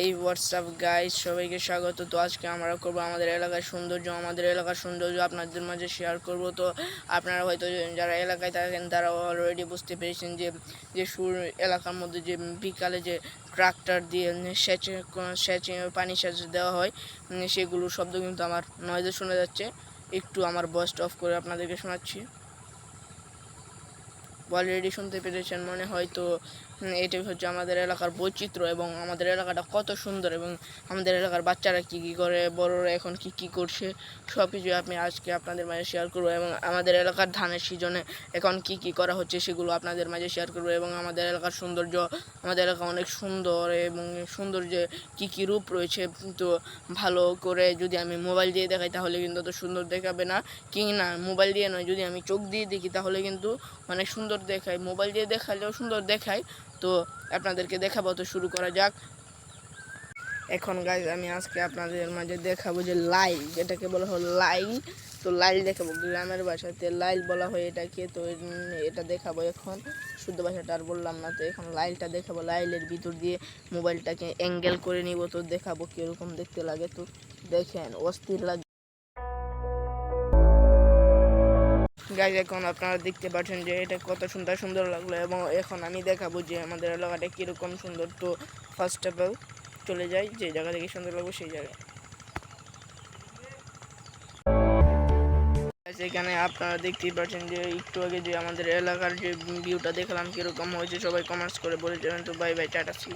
এই WhatsApp guys সবাইকে স্বাগত। তো আজকে আমরা করব আমাদের এলাকার সৌন্দর্য আমাদের এলাকার সৌন্দর্য আপনাদের মাঝে শেয়ার করব। তো আপনারা হয়তো যারা এলাকায় থাকেন তারা অলরেডি বুঝতে পেরেছেন যে যে সুর এলাকার মধ্যে যে বিকালে যে ট্রাক্টর দিয়ে সেচে সেচে পানি সেচ দেওয়া হয় উম, সেগুলোর শব্দ কিন্তু আমার নয়েজে শোনা যাচ্ছে। একটু আমার বয়েসটা অফ করে আপনাদেরকে শোনাচ্ছি। অলরেডি শুনতে পেরেছেন মনে হয় তো এটাই হচ্ছে আমাদের এলাকার বৈচিত্র্য এবং আমাদের এলাকাটা কত সুন্দর এবং আমাদের এলাকার বাচ্চারা কী কী করে, বড়রা এখন কী কী করছে সব কিছু আমি আজকে আপনাদের মাঝে শেয়ার করব এবং আমাদের এলাকার ধানের সিজনে এখন কী কী করা হচ্ছে সেগুলো আপনাদের মাঝে শেয়ার করব এবং আমাদের এলাকার সৌন্দর্য, আমাদের এলাকা অনেক সুন্দর এবং সৌন্দর্যে কী কী রূপ রয়েছে, তো ভালো করে যদি আমি মোবাইল দিয়ে দেখাই তাহলে কিন্তু অত সুন্দর দেখাবে না। কি না মোবাইল দিয়ে নয়, যদি আমি চোখ দিয়ে দেখি তাহলে কিন্তু অনেক সুন্দর দেখায় মোবাইল দিয়ে দেখালেও সুন্দর দেখায় তো আপনাদেরকে দেখাবো, তো শুরু করা যাক। এখন গাইজ আমি আজকে আপনাদের মাঝে দেখাবো যে লাইল, যেটাকে বলা হয় লাইল। তো লাইল দেখাবো, গ্রামের ভাষাতে লাইল বলা হয় এটাকে। তো এটা দেখাবো এখন, শুদ্ধ ভাষাটা আর বললাম না। তো এখন লাইলটা দেখাবো, লাইলের ভিতর দিয়ে মোবাইলটাকে অ্যাঙ্গেল করে নিব। তো দেখাবো কীরকম দেখতে লাগে। তো দেখেন, অস্থির লাগে গাইজ এখন আপনারা দেখতে পাচ্ছেন যে এটা কত সুন্দর সুন্দর লাগল এবং এখন আমি দেখাবো যে আমাদের এলাকাটা কীরকম সুন্দর। তো ফার্স্ট অফ অল চলে যাই, যে জায়গা থেকে সুন্দর লাগবে সেই জায়গায়। এখানে আপনারা দেখতেই পাচ্ছেন যে একটু আগে যে আমাদের এলাকার যে ভিউটা দেখলাম কীরকম হয়েছে, সবাই কমার্স করে বলে যাবেন তো বাই বাই টাটা সি